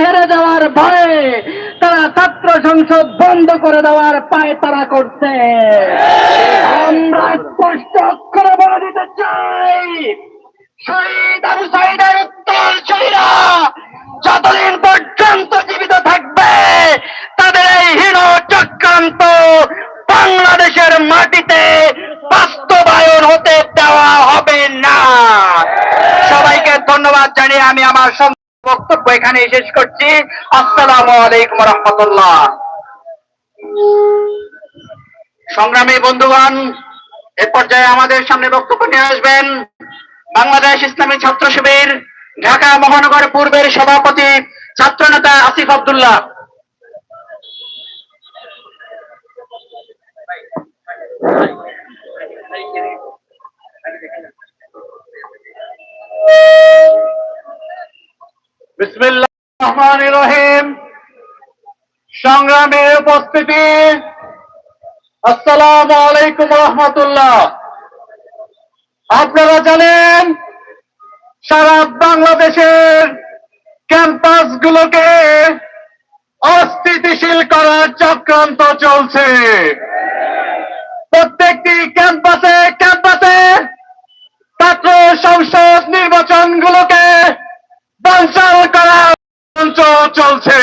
হেরে যাওয়ার ভয়ে তারা ছাত্র সংসদ বন্ধ করে দেওয়ার পায় তারা করছে। আমরা স্পষ্ট অক্ষরে বলে দিতে চাই যতদিন পর্যন্ত জীবিত থাকবে, তাদের এই হীন চক্রান্ত বাংলাদেশের মাটিতে বাস্তবায়ন হতে দেওয়া হবে না। সবাইকে ধন্যবাদ জানিয়ে আমি আমার বক্তব্য এখানে শেষ করছি। আসসালামু আলাইকুম রহমতুল্লাহ। সংগ্রামী বন্ধুগণ, এ পর্যায়ে আমাদের সামনে বক্তব্য নিয়ে আসবেন বাংলাদেশ ইসলামী ছাত্র শিবির ঢাকা মহানগর পূর্বের সভাপতি ছাত্রনেতা আসিফ আব্দুল্লাহ। বিসমিল্লাহ রহমান রহিম। সংগ্রামী উপস্থিতি। আসসালামু আলাইকুম রহমতুল্লাহ। আপনারা জানেন, সারা বাংলাদেশের ক্যাম্পাস গুলোকে অস্থিতিশীল করার চক্রান্ত চলছে। প্রত্যেকটি ক্যাম্পাসে ক্যাম্পাসে ছাত্র সংসদ নির্বাচনগুলোকে বানচাল করার চলছে।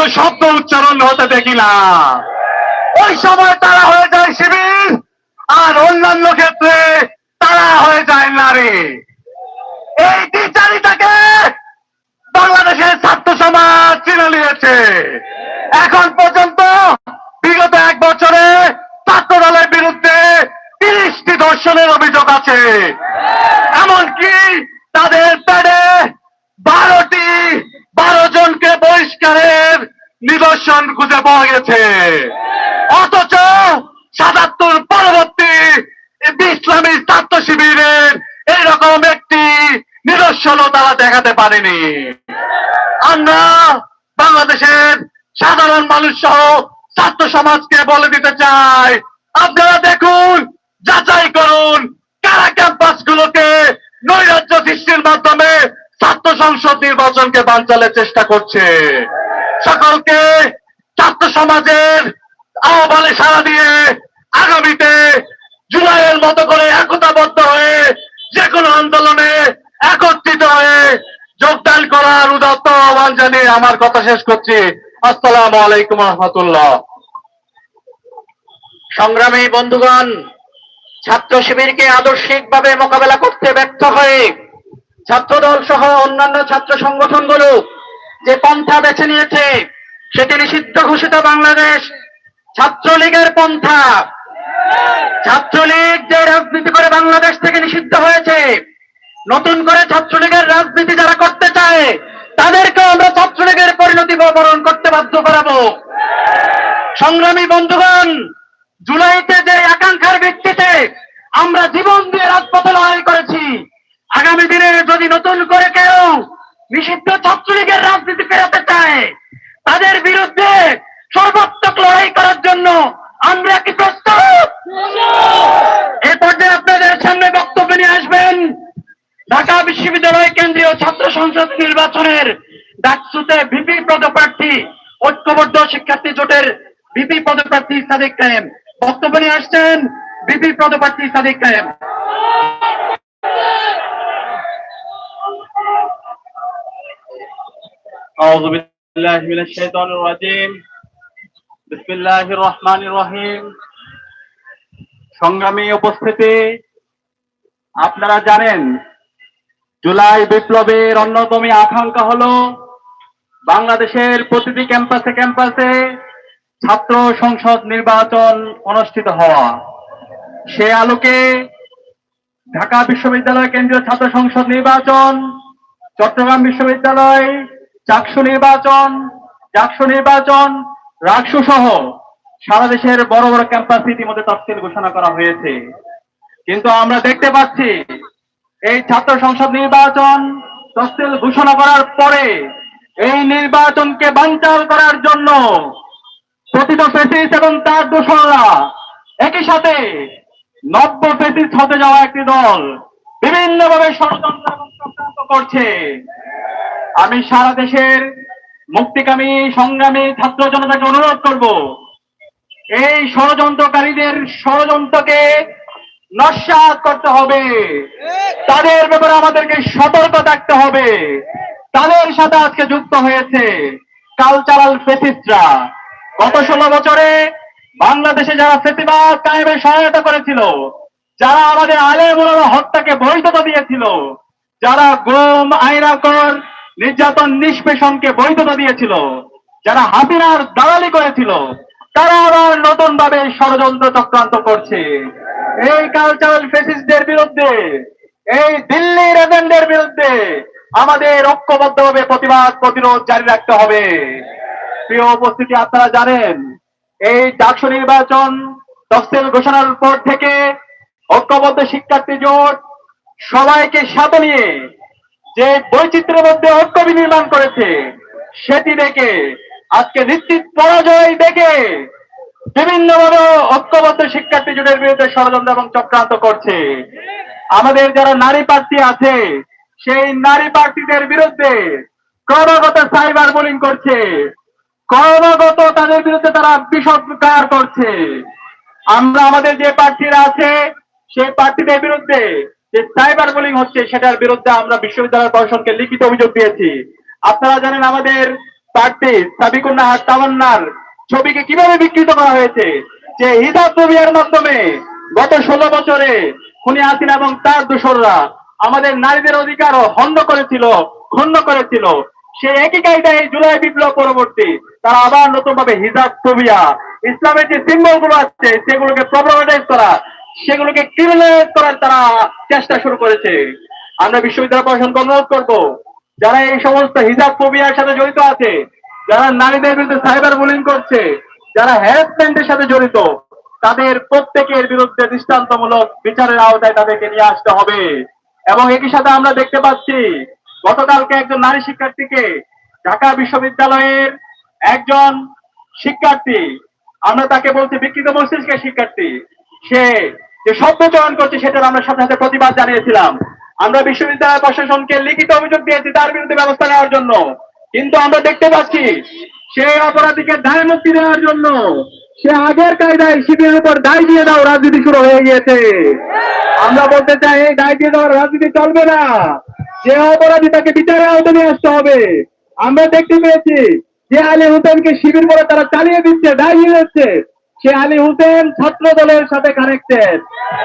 কোনো শব্দ উচ্চারণ হতে দেখি না ওই সময় তারা হয়ে যায় শিবির, আর অন্যান্য ক্ষেত্রে তারা হয়ে যায় নারী। এই দ্বিচারিতাকে বাংলাদেশের ছাত্র সমাজ চিনে নিয়েছে। এখন পর্যন্ত বিগত এক বছরে ছাত্র দলের বিরুদ্ধে তিরিশটি ধর্ষণের অভিযোগ আছে। এমনকি তাদের প্যাডে বারোটি, বারো জনকে বহিষ্কারের নিদর্শন খুঁজে পাওয়া গেছে। অথচ সাতাত্তর পরবর্তী ইসলামী ছাত্র শিবিরের এইরকম একটি নিদর্শনও তারা দেখাতে পারেনি। আমরা বাংলাদেশের সাধারণ মানুষ সহ ছাত্র সমাজকে বলে দিতে চাই, আপনারা দেখুন, যাচাই করুন, কারা ক্যাম্পাস গুলোকে নৈরাজ্য সৃষ্টির মাধ্যমে ছাত্র সংসদ নির্বাচনকে বানচালের চেষ্টা করছে। সকলকে ছাত্র সমাজের আহ্বানে সাড়া দিয়ে আগামীতে জুলাইয়ের মতো করে একতাবদ্ধ হয়ে যে কোনো আন্দোলনে একত্রিত হয়ে যোগদান করার উদাত্ত আহ্বান জানিয়ে আমার কথা শেষ করছি। আসসালাম আলাইকুম রহমতুল্লাহ। সংগ্রামী বন্ধুগণ, ছাত্র শিবিরকে আদর্শিকভাবে মোকাবেলা করতে ব্যর্থ হয়ে ছাত্রদল সহ অন্যান্য ছাত্র সংগঠনগুলো যে পন্থা বেছে নিয়েছে, সেটি নিষিদ্ধ ঘোষিত বাংলাদেশ। ছাত্রলীগের পন্থা। ছাত্রলীগ যে রাজনীতি করে বাংলাদেশ থেকে নিষিদ্ধ হয়েছে, নতুন করে ছাত্রলীগের রাজনীতি যারা করতে চায় তাদেরকে আমরা ছাত্রলীগের পরিণতি বরণ করতে বাধ্য করাবো। সংগ্রামী বন্ধুগণ, জুলাইতে যে আকাঙ্ক্ষার ভিত্তিতে আমরা জীবন দিয়ে রাজপথে লড়াই করেছি, আগামী দিনে যদি নতুন করে কেউ নিষিদ্ধ ছাত্রলীগের রাজনীতি ফেরাতে চায়। তাদের বিরুদ্ধে সর্বাত্মক লড়াই করার জন্য আমরা কি প্রস্তুত? এ পর্যায়ে আপনাদের সামনে বক্তব্য নিয়ে আসবেন ঢাকা বিশ্ববিদ্যালয় কেন্দ্রীয় ছাত্র সংসদ নির্বাচনের ডাকসুতে ভিপি পদপ্রার্থী, ঐক্যবদ্ধ শিক্ষার্থী জোটের ভিপি পদপ্রার্থী সাদিক কায়েম। বক্তব্য নিয়ে আসছেন ভিপি পদপ্রার্থী সাদিক কায়েম। أعوذ بالله من الشيطان الرجيم بسم الله الرحمن الرحيم সংগ্রামী উপস্থিতি আপনারা জানেন জুলাই বিপ্লবের অন্যতম আকাঙ্ক্ষা হলো বাংলাদেশের প্রতিটি ক্যাম্পাসে ক্যাম্পাসে ছাত্র সংসদ নির্বাচন অনুষ্ঠিত হওয়া সে আলোকে ঢাকা বিশ্ববিদ্যালয় কেন্দ্রীয় ছাত্র সংসদ নির্বাচন চট্টগ্রাম বিশ্ববিদ্যালয় চাকসু নির্বাচন চাকসু নির্বাচন রাকসু সহ সারা দেশের বড় বড় ক্যাম্পাস ইতিমধ্যে তফসিল ঘোষণা করা হয়েছে। কিন্তু আমরা দেখতে পাচ্ছি, এই ছাত্র সংসদ নির্বাচন তফসিল ঘোষণা করার পরে এই নির্বাচনকে বানচাল করার জন্য প্রতিটা ফেসিস এবং তার দোসররা একই সাথে নব্য ফেসিস হতে যাওয়া একটি দল বিভিন্নভাবে ষড়যন্ত্র এবং চক্রান্ত করছে। আমি সারা দেশের মুক্তিকামী, সংগ্রামী ছাত্র জনতাকে অনুরোধ করব, এই ষড়যন্ত্রকারীদের ষড়যন্ত্রকে নস্বাত করতে হবে। তাদের ব্যাপারে আমাদেরকে সতর্ক থাকতে হবে। তাদের সাথে আজকে যুক্ত হয়েছে কালচারাল ফেসিস্টরা গত ষোলো বছরে বাংলাদেশে যারা ফেসিবাদ কায়েমে সহায়তা করেছিল, যারা আমাদের আলেমুলার হত্যাকে বৈধতা দিয়েছিল, যারা গুম আইনাকর নির্যাতন নিষ্পেষণকে বৈধতা দিয়েছিল। যারা হাসিনার দালালি করেছিল, তারা আবার নতুন ভাবে ষড়যন্ত্র চক্রান্ত করছে। এই কালচারাল ফেসিস্টদের বিরুদ্ধে, এই দিল্লির এজেন্টের বিরুদ্ধে আমাদের ঐক্যবদ্ধভাবে প্রতিবাদ, প্রতিরোধ জারি রাখতে হবে। প্রিয় উপস্থিতি, আপনারা জানেন, এই ডাকসু নির্বাচন তফসিল ঘোষণার পর থেকে ঐক্যবদ্ধ শিক্ষার্থী জোট সবাইকে সাথে নিয়ে যে বৈচিত্র্যের মধ্যে ঐক্য বিনির্মাণ করেছে, সেটি দেখে, আজকে নিশ্চিত পরাজয় দেখে বিভিন্নভাবে ঐক্যবদ্ধ শিক্ষার্থী জোটের বিরুদ্ধে ষড়যন্ত্র এবং চক্রান্ত করছে। আমাদের যারা নারী প্রার্থী আছে, সেই নারী প্রার্থীদের বিরুদ্ধে ক্রমাগত সাইবার বোলিং করছে। ক্রমাগত তাদের বিরুদ্ধে তারা বিষদকার করছে। আমরা আমাদের যে প্রার্থীরা আছে, সেই প্রার্থীদের বিরুদ্ধে যে সাইবার বুলিং হচ্ছে সেটার বিরুদ্ধে আমরা বিশ্ববিদ্যালয় প্রশাসনকে লিখিত অভিযোগ দিয়েছি। আপনারা জানেন আমাদের প্রার্থী সাবিকুন নাহার তামান্নার ছবিকে কীভাবে বিকৃত করা হয়েছে? যে হিজাব ছবির মাধ্যমে গত ষোলো বছরে খুনি হাসিনা এবং তার দোসররা আমাদের নারীদের অধিকার হন্য করেছিল, ক্ষুণ্ণ করেছিল। সেই একই কায়দায় জুলাই বিপ্লব পরবর্তী তারা আবার নতুন ভাবে হিজাব ফোবিয়া ইসলামের যে সিম্বলগুলো আছে সেগুলোকে প্রবলেমাটাইজ করা সেগুলোকে ক্রিমিনালাইজ করার তারা চেষ্টা শুরু করেছে। আমরা বিশ্ববিদ্যালয় প্রশাসনকে অনুরোধ করব, যারা এই সমস্ত হিজাব ফোবিয়ার সাথে জড়িত আছে, যারা নারীদের বিরুদ্ধে সাইবার বুলিং করছে, যারা হ্যারাসমেন্টের সাথে জড়িত, তাদের প্রত্যেকের বিরুদ্ধে দৃষ্টান্তমূলক বিচারের আওতায় তাদেরকে নিয়ে আসতে হবে। এবং একই সাথে আমরা দেখতে পাচ্ছি, গতকালকে একজন নারী শিক্ষার্থীকে ঢাকা বিশ্ববিদ্যালয়ের একজন শিক্ষার্থী, আমরা তাকে বলছি বিকৃত মস্তিষ্কের শিক্ষার্থী, সে যে শব্দ চয়ন করছে সেটার আমরা সাথে সাথে প্রতিবাদ জানিয়েছিলাম। আমরা বিশ্ববিদ্যালয় প্রশাসনকে লিখিত অভিযোগ দিয়েছি তার বিরুদ্ধে ব্যবস্থা নেওয়ার জন্য। কিন্তু আমরা দেখতে পাচ্ছি সেই অপরাধীকে দায় মুক্তি দেওয়ার জন্য। সে আগের কায়দায় শিবিরের উপর দায় দিয়ে দাও রাজনীতি শুরু হয়ে গিয়েছে। আমরা বলতে চাই, এই দায় দিয়ে দেওয়ার রাজনীতি চলবে না। যে অপরাধী তাকে বিচারের আওতায় নিয়ে আসতে হবে। আমরা দেখতে পেয়েছি যে আলী হোসেনকে শিবির করে তারা চালিয়ে দিচ্ছে, দায় নিয়ে যাচ্ছে সে আলী হোসেন ছাত্র দলের সাথে কানেক্টেড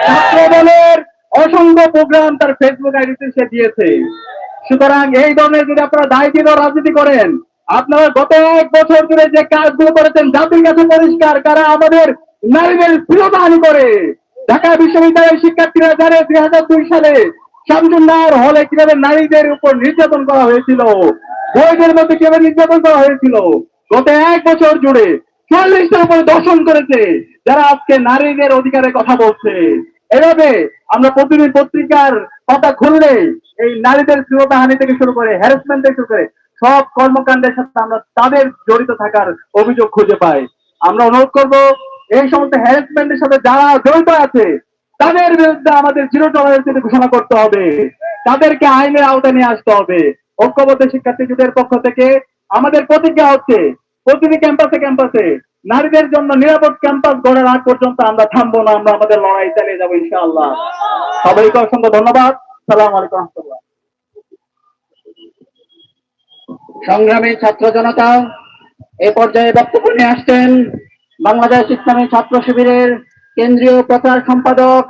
ছাত্র দলের অসংখ্য প্রোগ্রাম তার ফেসবুক আইডিতে সে দিয়েছে। সুতরাং এই ধরনের যদি আপনারা দায় দিয়ে দেওয়ার রাজনীতি করেন, আপনারা গত এক বছর ধরে যে কাজগুলো করেছেন, জাতির কাছে পরিষ্কার কারা আমাদের নারীদের প্রিয়তাহানি করে। ঢাকা বিশ্ববিদ্যালয়ের শিক্ষার্থীরা জানে দুই হাজার দুই সালে শামসুন্নার হলে কীভাবে নারীদের উপর নির্যাতন করা হয়েছিল বইদের মধ্যে কীভাবে নির্যাতন করা হয়েছিল। গত এক বছর জুড়ে চল্লিশটার উপরে দর্শন করেছে, যারা আজকে নারীদের অধিকারের কথা বলছে। এভাবে আমরা প্রতিদিন পত্রিকার কথা খুললে এই নারীদের শ্লীলতাহানি থেকে শুরু করে হ্যারাসমেন্ট থেকে শুরু করে সব কর্মকাণ্ডের সাথে আমরা তাদের জড়িত থাকার অভিযোগ খুঁজে পাই। আমরা অনুরোধ করব, এই সমস্ত হ্যারাসমেন্টের সাথে যারা জড়িত আছে, তাদের বিরুদ্ধে আমাদের জিরো টলারেন্স ঘোষণা করতে হবে। তাদেরকে আইনের আওতায় নিয়ে আসতে হবে। ঐক্যবদ্ধ শিক্ষার্থী জোটের পক্ষ থেকে আমাদের প্রতিজ্ঞা হচ্ছে প্রতিটি ক্যাম্পাসে ক্যাম্পাসে। নারীদের জন্য নিরাপদ ক্যাম্পাস গড়ার আগ পর্যন্ত আমরা থামবো না, আমরা আমাদের লড়াই চালিয়ে যাব ইনশাআল্লাহ। সবাইকে অসংখ্য ধন্যবাদ। সালাম আলাইকুম রহমতুল্লাহ। সংগ্রামী ছাত্র জনতা, এ পর্যায়ে বক্তব্য নিয়ে আসছেন বাংলাদেশ ইসলামী ছাত্র শিবিরের কেন্দ্রীয় প্রচার সম্পাদক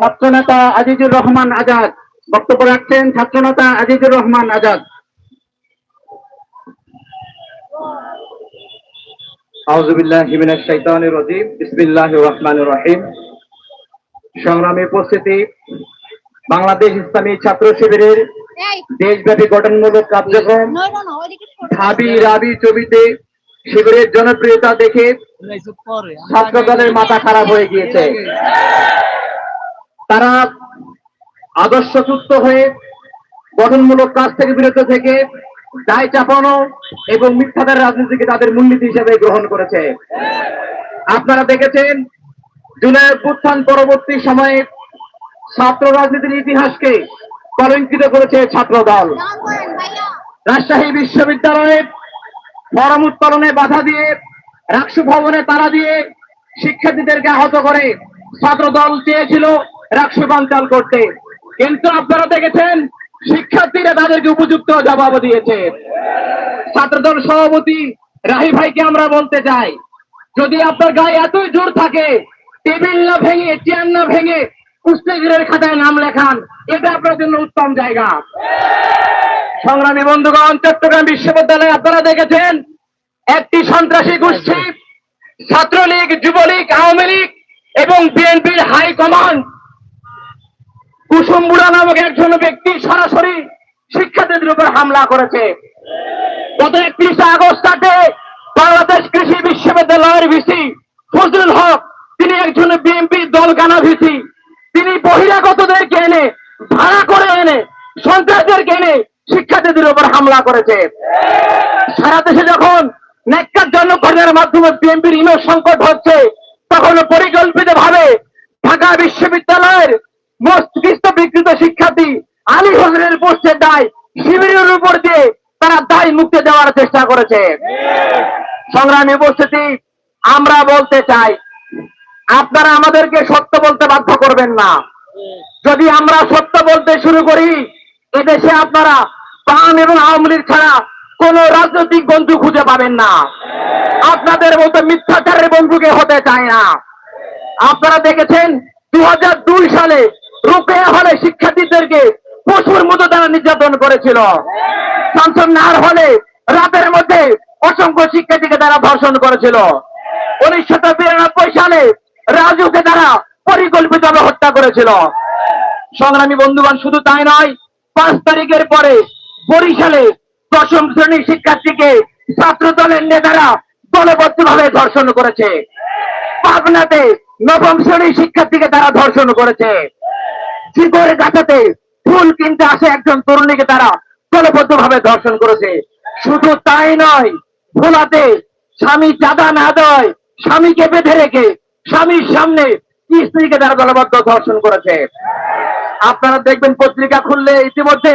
ছাত্রনেতা আজিজুর রহমান আজাদ। বক্তব্য রাখছেন ছাত্রনেতা আজিজুর রহমান আজাদ। সংগ্রামী উপস্থিতি বাংলাদেশ ইসলামী ছাত্র শিবিরের দেশব্যাপী গঠনমূলক কার্যক্রম ঢাবি রাবি ছবিতে শিবিরের জনপ্রিয়তা দেখে ছাত্র দলের মাথা খারাপ হয়ে গিয়েছে। তারা আদর্শযুক্ত হয়ে গঠনমূলক কাজ থেকে বিরত থেকে দায় চাপানো এবং মিথ্যাদের রাজনীতিকে তাদের মূলনীতি হিসেবে গ্রহণ করেছে। আপনারা দেখেছেন জুলাই অভ্যুত্থান পরবর্তী সময়ে ছাত্র রাজনীতির ইতিহাসকে কলঙ্কিত করেছে ছাত্র দল। রাজশাহী বিশ্ববিদ্যালয়ে ফরম উত্তোলনে বাধা দিয়ে, রাকসু ভবনে তারা দিয়ে শিক্ষার্থীদেরকে আহত করে ছাত্র দল চেয়েছিল রাকসু বানচাল করতে। কিন্তু আপনারা দেখেছেন শিক্ষার্থীরা তাদেরকে উপযুক্ত জবাব দিয়েছে। ছাত্রদল সভাপতি রাহি ভাইকে আমরা বলতে চাই, যদি আপনার গায়ে এতই জোর থাকে, টেবিল না ভেঙে, চেয়ার না ভেঙে কুস্তিগিরের খাতায় নাম লেখান, এটা আপনার জন্য উত্তম জায়গা। সংগ্রামী বন্ধুগণ, চট্টগ্রাম বিশ্ববিদ্যালয়ে আপনারা দেখেছেন, একটি সন্ত্রাসী গোষ্ঠী, ছাত্রলীগ, যুবলীগ, আওয়ামী লীগ এবং বিএনপির হাই কমান্ড কুসুম বুড়া নামক একজন ব্যক্তি সরাসরি শিক্ষার্থীদের উপর হামলা করেছে। গত একত্রিশে আগস্ট তাকে বাংলাদেশ কৃষি বিশ্ববিদ্যালয়ের ভিসি ফজলুল হক, তিনি একজন বিএনপি দলগানা ভিসি তিনি বহিরাগতদেরকে এনে, ভাড়া করে এনে, সন্ত্রাসদেরকে এনে শিক্ষার্থীদের উপর হামলা করেছে। সারা দেশে যখন ন্যাক্কারজনক ঘটনার মাধ্যমে বিএনপির ইমেজ সংকট হচ্ছে, তখন পরিকল্পিত ভাবে ঢাকা বিশ্ববিদ্যালয়ের মস্তিষ্ক বিকৃত শিক্ষার্থী আলী হোসেনের পোস্টের দায় শিবিরের উপর দিয়ে তারা দায় মুক্তি দেওয়ার চেষ্টা করেছে। সংগ্রামী উপস্থিতি, আমরা বলতে চাই, আপনারা আমাদেরকে সত্য বলতে বাধ্য করবেন না। যদি আমরা সত্য বলতে শুরু করি, এদেশে আপনারা পান এবং আওয়ামী লীগ ছাড়া কোন রাজনৈতিক বন্ধু খুঁজে পাবেন না। আপনাদের মতো মিথ্যাচারের বন্ধুকে হতে চায় না। আপনারা দেখেছেন দু হাজার দুই সালে রুকেয়া হলে শিক্ষার্থীদেরকে পশুর মতো তারা নির্যাতন করেছিল। শামসুন নাহার হলে রাতের মধ্যে অসংখ্য শিক্ষার্থীকে তারা ধর্ষণ করেছিল। উনিশশো বিরানব্বই সালে রাজুকে তারা পরিকল্পিতভাবে হত্যা করেছিল। সংগ্রামী বন্ধুগণ, শুধু তাই নয়, পাঁচ তারিখের পরে বরিশালে দশম শ্রেণির শিক্ষার্থীকে ছাত্র দলের নেতারা দলবদ্ধভাবে ধর্ষণ করেছে। পাবনাতে নবম শ্রেণির শিক্ষার্থীকে তারা ধর্ষণ করেছে। শিকড়ে গাছাতে ফুল কিনতে আসে একজন তরুণীকে তারা দলবদ্ধভাবে ধর্ষণ করেছে। শুধু তাই নয়, ভোলাতে স্বামী চাঁদা না দেয়, স্বামীকে বেঁধে রেখে স্বামীর সামনে স্ত্রীকে তারা দলবদ্ধ ধর্ষণ করেছে। আপনারা দেখবেন পত্রিকা খুললে ইতিমধ্যে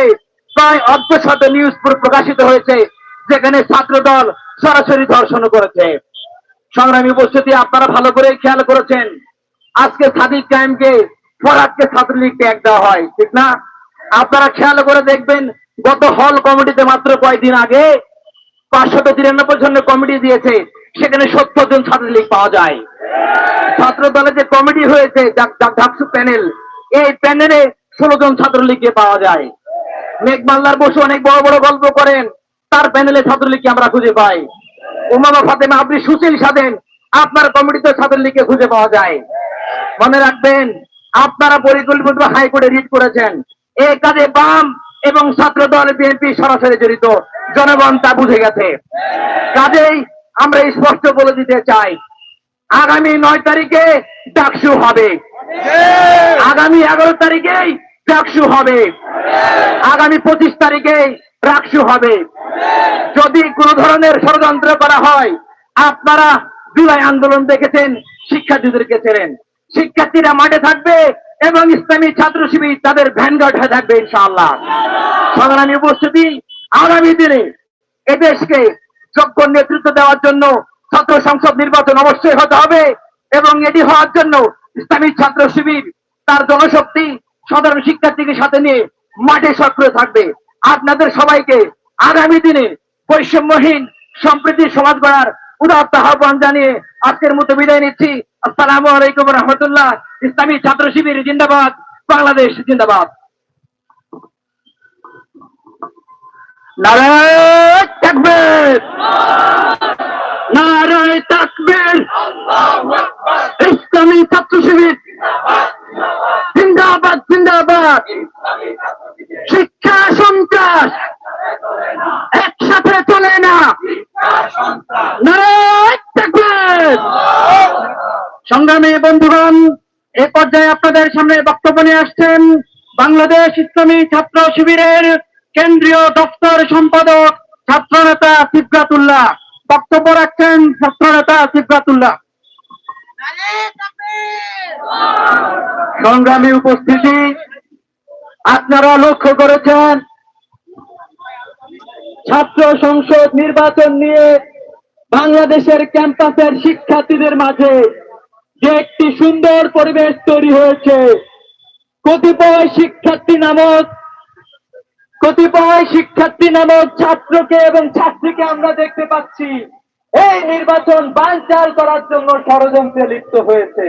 প্রায় অর্ধশত নিউজ প্রকাশিত হয়েছে, যেখানে ছাত্র দল সরাসরি ধর্ষণ করেছে। সংগ্রামী উপস্থিতি আপনারা ভালো করে খেয়াল করেছেন। আজকে সাদিক কায়েমকে ফরাদকে ছাত্রলীগ ট্যাগ দেওয়া হয়, ঠিক না? আপনারা খেয়াল করে দেখবেন, গত হল কমিটিতে মাত্র কয়েকদিন আগে পাঁচশত তিরানব্বই জনের কমিটি দিয়েছে, সেখানে সত্তর জন ছাত্রলীগ পাওয়া যায়। ছাত্র দলে যে কমিটি হয়েছে ডাকসু প্যানেল, এই প্যানেলে ষোলো জন ছাত্রলীগকে পাওয়া যায়। মেঘমাল্লার বসে অনেক বড় বড় গল্প করেন, তার প্যানেলে ছাত্রলীগকে আমরা খুঁজে পাই। উমামা ফাতেমা আপনি সুশীল সাধেন, আপনার কমিটিতে ছাত্রলীগকে খুঁজে পাওয়া যায়। মনে রাখবেন আপনারা পরিকল্পিত হাইকোর্টে রিট করেছেন। এই কাজে বাম এবং ছাত্র দল বিএনপি সরাসরি জড়িত। জনগণ তা বুঝে গেছে। কাজেই আমরা স্পষ্ট বলে দিতে চাই, আগামী নয় তারিখে ডাকসু হবে। আগামী এগারো তারিখেই ডাকসু হবে। আগামী পঁচিশ তারিখে রাকসু হবে। যদি কোন ধরনের ষড়যন্ত্র করা হয়, আপনারা জুলাই আন্দোলন দেখেছেন, শিক্ষার্থীদেরকে ছেড়েন শিক্ষার্থীরা মাঠে থাকবে এবং ইসলামী ছাত্র শিবির তাদের ভ্যানগার্ড হয়ে থাকবে ইনশাআল্লাহ। সংগ্রামী উপস্থিতি, আগামী দিনে এদেশকে যোগ্য নেতৃত্ব দেওয়ার জন্য ছাত্র সংসদ নির্বাচন অবশ্যই হতে হবে এবং এটি হওয়ার জন্য ইসলামী ছাত্র শিবির তার জনশক্তি, সাধারণ শিক্ষার্থীকে সাথে নিয়ে মাঠে সক্রিয় থাকবে। আপনাদের সবাইকে আগামী দিনে বৈষম্যহীন সম্প্রীতির সমাজ গড়ার উদাত্ত আহ্বান জানিয়ে আজকের মতো বিদায় নিচ্ছি। আসসালামু আলাইকুম রহমতুল্লাহ। ইসলামী ছাত্র শিবির জিন্দাবাদ, বাংলাদেশ জিন্দাবাদ। নারায়ণ তাকবীর। নারায়ণ তাকবীর। ইসলামী ছাত্র শিবির জিন্দাবাদ জিন্দাবাদ। শিক্ষা সন্ত্রাস একসাথে চলে সংগ্রামী বন্ধুগণ, এ পর্যায়ে আপনাদের সামনে বক্তব্য নিয়ে আসছেন বাংলাদেশ ইসলামী ছাত্র শিবিরের কেন্দ্রীয় দপ্তর সম্পাদক ছাত্রনেতা সিবরাতুল্লাহ বক্তব্য রাখছেন ছাত্রনেতা সিবরাতুল্লাহ সংগ্রামী উপস্থিতি, আপনারা লক্ষ্য করেছেন ছাত্র সংসদ নির্বাচন নিয়ে বাংলাদেশের ক্যাম্পাসের শিক্ষার্থীদের মাঝে যে একটি সুন্দর পরিবেশ তৈরি হয়েছে। কতিপয় শিক্ষার্থী নামক কতিপয় শিক্ষার্থী নামক ছাত্রকে এবং ছাত্রীকে আমরা দেখতে পাচ্ছি, এই নির্বাচন বানচাল করার জন্য ষড়যন্ত্রে লিপ্ত হয়েছে।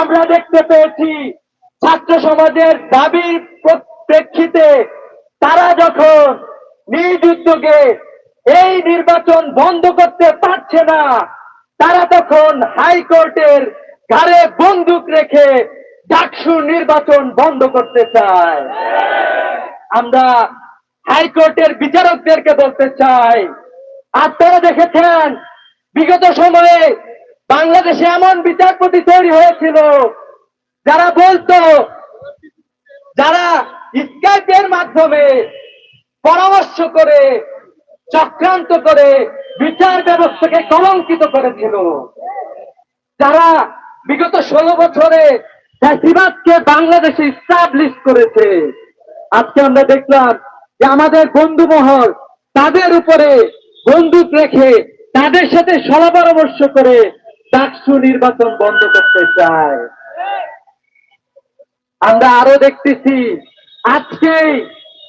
আমরা দেখতে পেয়েছি, ছাত্র সমাজের দাবির প্রেক্ষিতে তারা যখন নিজ এই নির্বাচন বন্ধ করতে পারছে না, তারা তখন হাইকোর্টের ঘাড়ে বন্দুক রেখে ডাকসু নির্বাচন বন্ধ করতে চায়। আমরা হাইকোর্টের বিচারকদেরকে বলতে চাই, আপনারা দেখেছেন, বিগত সময়ে বাংলাদেশে এমন বিচারপতি তৈরি হয়েছিল, যারা বলতো, যারা স্কাইপের মাধ্যমে পরামর্শ করে, চক্রান্ত করে বিচার ব্যবস্থাকে কলঙ্কিত করেছিল। যারা বিগত ষোলো বছরে ফ্যাসিবাদকে বাংলাদেশে স্টাবলিশ করেছে, আজকে আমরা দেখলাম যে আমাদের বন্ধু মহল তাদের উপরে বন্দুক রেখে তাদের সাথে সলা পরামর্শ করে ডাকসু নির্বাচন বন্ধ করতে চায়। আমরা আরও দেখতেছি আজকে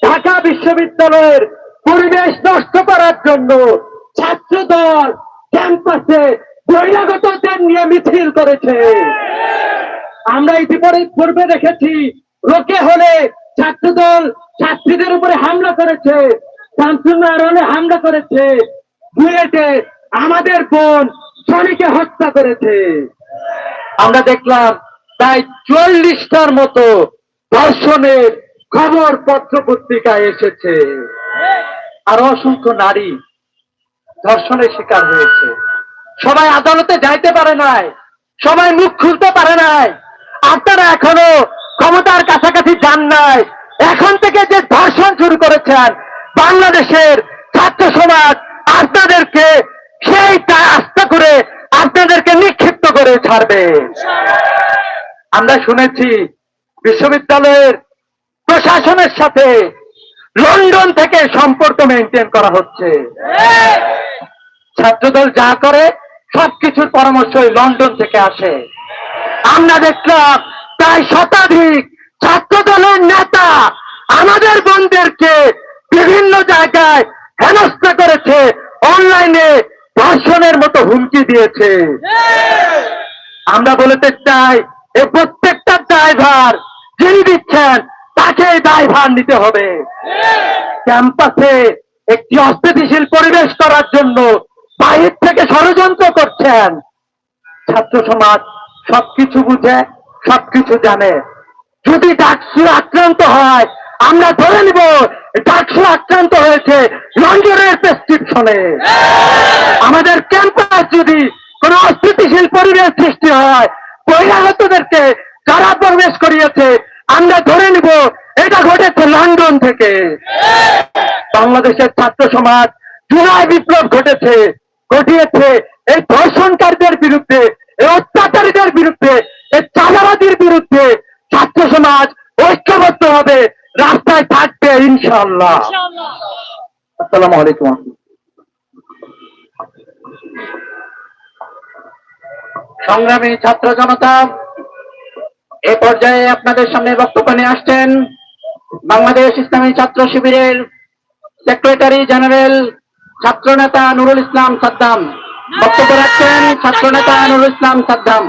ঢাকা বিশ্ববিদ্যালয়ের পরিবেশ নষ্ট করার জন্য ছাত্র দল ক্যাম্পাসে বহিরাগতদের নিয়ে মিছিল করেছে। আমরা ইতিপূর্বে পূর্বে দেখেছি, রোকে হলে ছাত্রদল ছাত্রীদের উপরে হামলা করেছে শামসুন্নারনে হামলা করেছে, বুয়েটে আমাদের বোন সনিকে হত্যা করেছে। আমরা দেখলাম, প্রায় চল্লিশটার মতো ধর্ষণের খবর পত্র পত্রিকায় এসেছে। আর অসংখ্য নারী ধর্ষণের শিকার হয়েছে। সবাই আদালতে যাইতে পারে নাই, সবাই মুখ খুলতে পারে নাই। আপনারা এখনও ক্ষমতার কাছাকাছি যান নাই। এখন থেকে যে ধর্ষণ শুরু করেছেন, বাংলাদেশের ছাত্র সমাজ আপনাদেরকে সেই আস্থা করে আপনাদেরকে নিক্ষিপ্ত করে ছাড়বে। আমরা শুনেছি বিশ্ববিদ্যালয়ের প্রশাসনের সাথে লন্ডন থেকে সম্পর্ক মেনটেন করা হচ্ছে। ছাত্রদল যা করে, সবকিছুর পরামর্শই লন্ডন থেকে আসে। আমরা দেখলাম প্রায় শতাধিক ছাত্র দলের নেতা আমাদের বোনদেরকে বিভিন্ন জায়গায় হেনস্থা করেছে, অনলাইনে ধর্ষণের মতো হুমকি দিয়েছে। আমরা বলতে চাই, এ প্রত্যেকটা ড্রাইভার যিনি দিচ্ছেন তাকে দায়ভার নিতে হবে। ক্যাম্পাসে একটি অস্থিতিশীল পরিবেশ করার জন্য বাহির থেকে ষড়যন্ত্র করছেন। ছাত্র সমাজ সবকিছু বুঝে, সবকিছু জানে। যদি ডাকসু আক্রান্ত হয়, আমরা ধরে নিব ডাকসু আক্রান্ত হয়েছে লন্ডনের প্রেসক্রিপশনে। আমাদের ক্যাম্পাস যদি কোন অস্থিতিশীল পরিবেশ সৃষ্টি হয়, বহিরাগতদেরকে যারা প্রবেশ করিয়েছে আমরা ধরে নিব, এটা ঘটেছে লন্ডন থেকে। বাংলাদেশের ছাত্র সমাজ জুলাই বিপ্লব ঘটেছে, ঘটিয়েছে। এই ধর্ষণকারীদের বিরুদ্ধে, এই অত্যাচারীদের বিরুদ্ধে, এই চাঁদাবাদীর বিরুদ্ধে ছাত্র সমাজ ঐক্যবদ্ধ হবে, রাস্তায় থাকবে ইনশাল্লাহ আসসালামু আলাইকুম। সংগ্রামী ছাত্র জনতা এ পর্যায়ে আপনাদের সামনে বক্তব্য নিয়ে আসছেন বাংলাদেশ ইসলামী ছাত্র শিবিরের সেক্রেটারি জেনারেল ছাত্রনেতা নুরুল ইসলাম সাদ্দাম। বক্তব্য রাখছেন ছাত্রনেতা নুরুল ইসলাম সাদ্দাম।